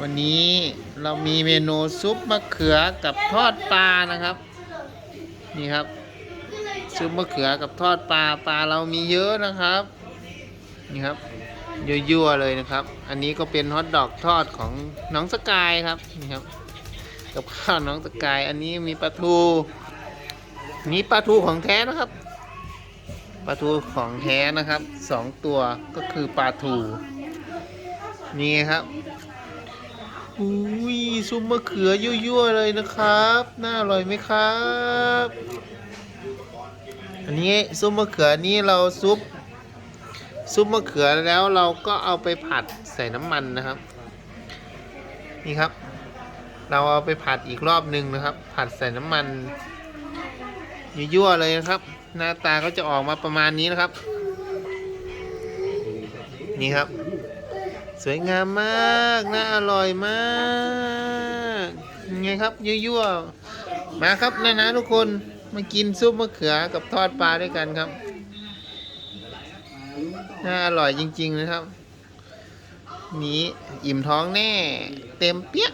วันนี้เรามีเมนูซุปมะเขือกับทอดปลานะครับ นี่ครับ ซุปมะเขือกับทอดปลาปลาเรามีเยอะนะครับ นี่ครับยั่วๆเลยนะครับ อันนี้ก็เป็นฮอทดอกทอดของน้องสกายครับนี่ครับ กับข้าวน้องสกาย อันนี้มีปลาทูนี่ปลาทูของแท้นะครับปลาทูของแท้นะครับสองตัวก็คือปลาทู นี่ครับอุ้ยซุปมะเขือยั่วๆเลยนะครับ น่าอร่อยไหมครับ อันนี้ซุปมะเขือนี่เราซุปซุปมะเขือแล้วเราก็เอาไปผัดใส่น้ำมันนะครับ นี่ครับ เราเอาไปผัดอีกรอบหนึ่งนะครับ ผัดใส่น้ำมันยั่วๆเลยนะครับ หน้าตาก็จะออกมาประมาณนี้นะครับ นี่ครับ สวยงามมากน่าอร่อยมากยังไงครับยั่วๆมาครับนะนะทุกคนมากินซุปมะเขือกับทอดปลาด้วยกันครับน่าอร่อยจริง ๆ นะครับ นี้อิ่มท้องแน่ เต็มเปี้ยะ